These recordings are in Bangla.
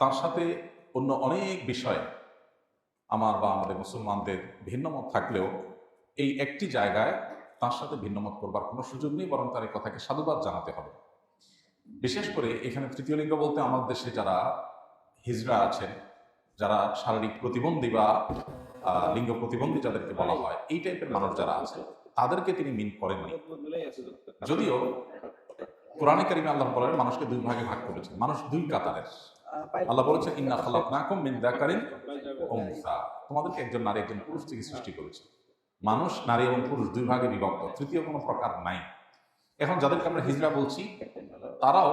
তার সাথে অন্য অনেক বিষয়ে আমার বা আমাদের মুসলমানদের ভিন্নমত থাকলেও এই একটি জায়গায় তার সাথে ভিন্নমত করবার কোনো সুযোগ নেই, বরং তার এই কথাকে সাধুবাদ জানাতে হবে। বিশেষ করে এখানে তৃতীয় লিঙ্গ বলতে আমাদের দেশে যারা হিজড়া আছেন, যারা শারীরিক প্রতিবন্ধী বা লিঙ্গ প্রতিবন্ধী যাদেরকে বলা হয়, এই টাইপের মানুষ যারা আছে, তাদেরকে তিনি মিন করেননি। যদিও কোরআনে কারিমে আল্লাহ বলেন মানুষকে দুই ভাগে ভাগ করেছেন। মানুষ দুই কাতারের। আল্লাহ বলেছে ইন্না খালাকনাকুম মিন যাকারিন উনসা। তোমাদেরকে একজন নারী একজন পুরুষ থেকে সৃষ্টি করেছে। মানুষ নারী এবং পুরুষ দুই ভাগে বিভক্ত তৃতীয় কোনো প্রকার নাই। এখন যাদেরকে আমরা হিজরা বলছি তারাও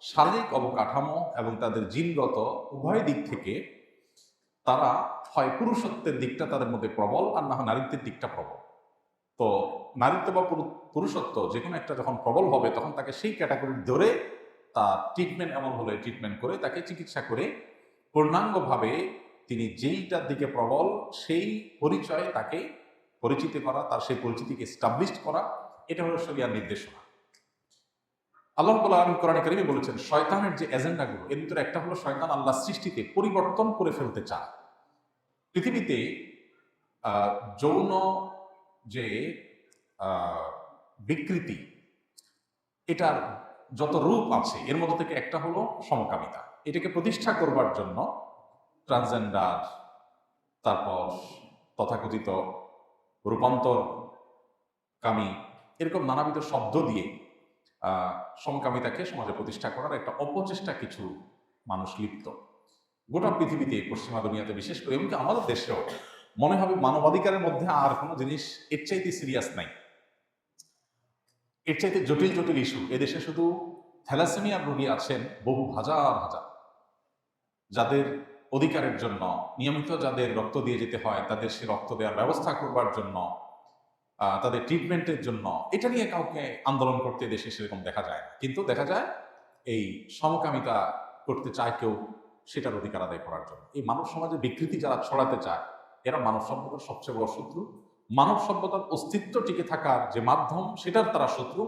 শারীরিক অবকাঠামো এবং তাদের জিনগত উভয় দিক থেকে তারা হয় পুরুষত্বের দিকটা তাদের মধ্যে প্রবল আর না হয় নারীত্বের দিকটা প্রবল। তো নারীত্ব বা পুরুষত্ব যে কোনো একটা যখন প্রবল হবে, তখন তাকে সেই ক্যাটাগরি ধরে তার ট্রিটমেন্ট এমন হলে ট্রিটমেন্ট করে তাকে চিকিৎসা করে পূর্ণাঙ্গভাবে তিনি যেইটার দিকে প্রবল, সেই পরিচয়ে তাকে পরিচিত করা, তার সেই পরিচিতিকে স্টাবলিশ করা, এটা হলো শরিয়ার নির্দেশনা। আল্লাহ কোরআন কারিমে বলেছেন, শয়তানের যে এজেন্ডাগুলো, এর ভিতরে একটা হলো শয়তান আল্লাহ সৃষ্টিতে পরিবর্তন করে ফেলতে চায়। পৃথিবীতে যৌন যে বিকৃতি, এটার যত রূপ আছে, এর মধ্যে থেকে একটা হলো সমকামিতা। এটাকে প্রতিষ্ঠা করবার জন্য ট্রান্সজেন্ডার তারপর তথাকথিত রূপান্তর কামী এরকম নানাবিধ শব্দ দিয়ে সমকামিতাকে সমাজে প্রতিষ্ঠা করার একটা অপচেষ্টা কিছু মানুষ লিপ্ত। গোটা পৃথিবীতে, পশ্চিমা দুনিয়াতে বিশেষ করে, এমনকি আমাদের দেশেও মনে হবে মানবাধিকারের মধ্যে আর কোনো জিনিস এর চাইতে সিরিয়াস নাই। এর চাইতে জটিল জটিল ইস্যু এদেশে শুধু থ্যালাসেমিয়ার রোগী আছেন বহু হাজার হাজার। যাদের অধিকারের জন্য, নিয়মিত যাদের রক্ত দিয়ে যেতে হয়, তাদের সে রক্ত দেওয়ার ব্যবস্থা করবার জন্য তাদের ট্রিটমেন্টের জন্য, এটা নিয়ে কাউকে আন্দোলন করতে দেশে সেরকম দেখা যায় না। কিন্তু দেখা যায়, এই সমকামিতা করতে চায় কেউ, সেটার অধিকার আদায় করার জন্য। এই মানব সমাজে বিকৃতি যারা ছড়াতে চায় এরা মানব সভ্যতার সবচেয়ে বড় শত্রু। মানব সভ্যতার অস্তিত্ব টিকে থাকার যে মাধ্যম, সেটার তারা শত্রু।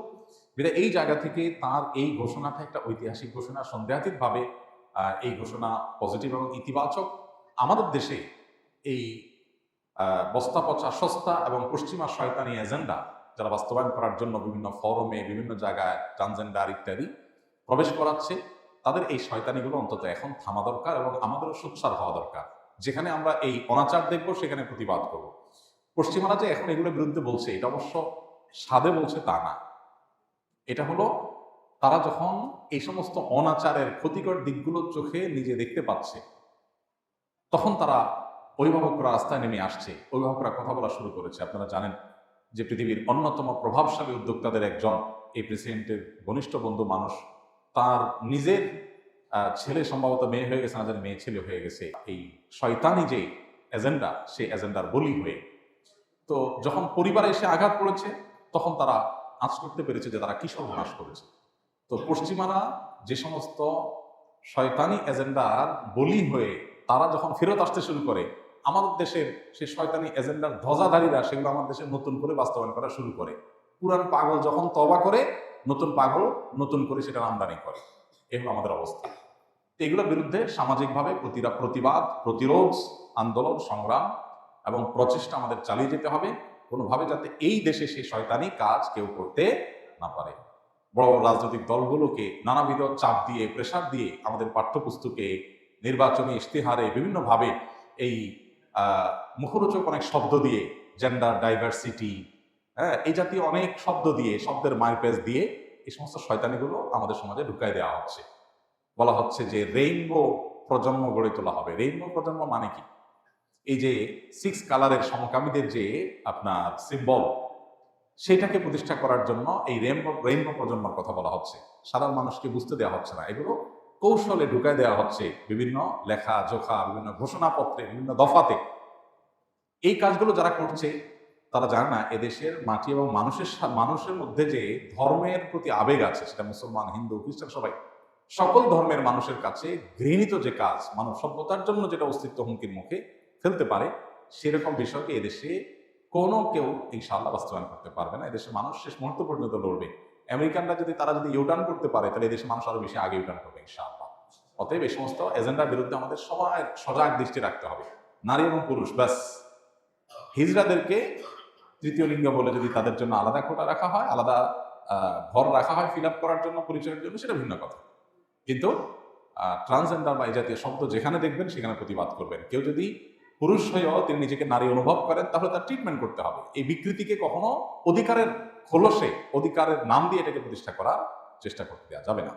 বিধায় এই জায়গা থেকে তার এই ঘোষণাটা একটা ঐতিহাসিক ঘোষণা, সন্দেহাতীতভাবে এই ঘোষণা পজিটিভ এবং ইতিবাচক। আমাদের দেশে এই বস্তা পচা সস্তা এবং পশ্চিমা শয়তানি এজেন্ডা যারা বাস্তবায়ন করার জন্য বিভিন্ন ফরমে বিভিন্ন জায়গায় ট্রান্সজেন্ডার ইত্যাদি প্রবেশ করাচ্ছে, তাদের এই শয়তানিগুলো অন্তত এখন থামা দরকার এবং আমাদেরও সোচ্চার হওয়া দরকার। যেখানে আমরা এই অনাচার দেখব, সেখানে প্রতিবাদ করব। পশ্চিমারা যে এখন এগুলোর বিরুদ্ধে বলছে, এটা অবশ্য সাদে বলছে তা না। এটা হলো, তারা যখন এই সমস্ত অনাচারের ক্ষতিকর দিকগুলো চোখে নিজে দেখতে পাচ্ছে, তখন তারা অভিভাবকরা রাস্তায় নেমে আসছে। অভিভাবকরা কথা বলা শুরু করেছে। আপনারা জানেন যে পৃথিবীর অন্যতম প্রভাবশালী উদ্যোক্তাদের একজন, এই প্রেসিডেন্টের ঘনিষ্ঠ বন্ধু মানুষ, তার নিজের ছেলে সম্ভবত মেয়ে হয়ে গেছে না মেয়ে ছেলে হয়ে গেছে। এই শয়তানি যে এজেন্ডা সেই এজেন্ডার বলি হয়ে। তো যখন পরিবারে এসে আঘাত পড়েছে, তখন তারা আঁচ করতে পেরেছে যে তারা কি সর্বনাশ করেছে। তো পশ্চিমারা যে সমস্ত শয়তানি এজেন্ডার বলি হয়ে তারা যখন ফেরত আসতে শুরু করে, আমাদের দেশের সেই শয়তানি এজেন্ডার ধ্বজাধারীরা সেগুলো আমাদের দেশে নতুন করে বাস্তবায়ন করা শুরু করে। পুরান পাগল যখন তবা করে, নতুন পাগল নতুন করে সেটা আমদানি করে। এগুলো আমাদের অবস্থা। এগুলোর বিরুদ্ধে সামাজিকভাবে প্রতিবাদ, প্রতিরোধ, আন্দোলন, সংগ্রাম এবং প্রচেষ্টা আমাদের চালিয়ে যেতে হবে কোনোভাবে যাতে এই দেশে সেই শয়তানি কাজ কেউ করতে না পারে। বড় বড় রাজনৈতিক দলগুলোকে নানাবিধ চাপ দিয়ে প্রেশার দিয়ে আমাদের পাঠ্যপুস্তকে, নির্বাচনী ইশতেহারে বিভিন্নভাবে এই মুখরোচক অনেক শব্দ দিয়ে জেন্ডার ডাইভার্সিটি হ্যাঁ এই জাতীয় অনেক শব্দ দিয়ে, শব্দের মারপেজ দিয়ে এই সমস্ত শয়তানিগুলো আমাদের সমাজে ঢুকাই দেওয়া হচ্ছে। বলা হচ্ছে যে রেইনবো প্রজন্ম গড়ে তোলা হবে। রেইনবো প্রজন্ম মানে কি? এই যে সিক্স কালারের সমকামীদের যে আপনার সিম্বল সেটাকে প্রতিষ্ঠা করার জন্য এই রেইনবো রেইনবো প্রজন্মের কথা বলা হচ্ছে। সাধারণ মানুষকে বুঝতে দেওয়া হচ্ছে না। এগুলো কৌশলে ঢুকায় দেওয়া হচ্ছে বিভিন্ন লেখা, জোখা, বিভিন্ন ঘোষণাপত্রে, বিভিন্ন দফাতে। এই কাজগুলো যারা করছে, তারা জানে না এদেশের মাটি এবং মানুষের মানুষের মধ্যে যে ধর্মের প্রতি আবেগ আছে, সেটা মুসলমান, হিন্দু, খ্রিস্টান সবাই সকল ধর্মের মানুষের কাছে ঘৃণিত যে কাজ, মানব সভ্যতার জন্য যেটা অস্তিত্ব হুমকির মুখে ফেলতে পারে, সেরকম বিষয়কে এদেশে কোনো কেউ ইনশাআল্লাহ বাস্তবায়ন করতে পারবে না। এদেশে মানুষ শেষ মুহূর্ত পর্যন্ত লড়বে। আমেরিকানরা যদি তারা যদি ইউটার্ন করতে পারে, তাহলে এদেশে মানুষ আরও বেশি আগে ইউটার্ন করবে ইনশাআল্লাহ। অতএব এই সমস্ত এজেন্ডার বিরুদ্ধে আমাদের সবাই সজাগ দৃষ্টি রাখতে হবে। নারী এবং পুরুষ, ব্যাস। হিজড়াদেরকে তৃতীয় লিঙ্গ বলে যদি তাদের জন্য আলাদা কোটা রাখা হয়, আলাদা ঘর রাখা হয় ফিল আপ করার জন্য, পরিচয়ের জন্য, সেটা ভিন্ন কথা। কিন্তু ট্রান্সজেন্ডার বা এই জাতীয় শব্দ যেখানে দেখবেন সেখানে প্রতিবাদ করবেন। কেউ যদি পুরুষ হয়েও তিনি নিজেকে নারী অনুভব করেন, তাহলে তার ট্রিটমেন্ট করতে হবে। এই বিকৃতিকে কখনো অধিকারের খোলসে, অধিকারের নাম দিয়ে এটাকে প্রতিষ্ঠা করার চেষ্টা করতে দেওয়া যাবে না।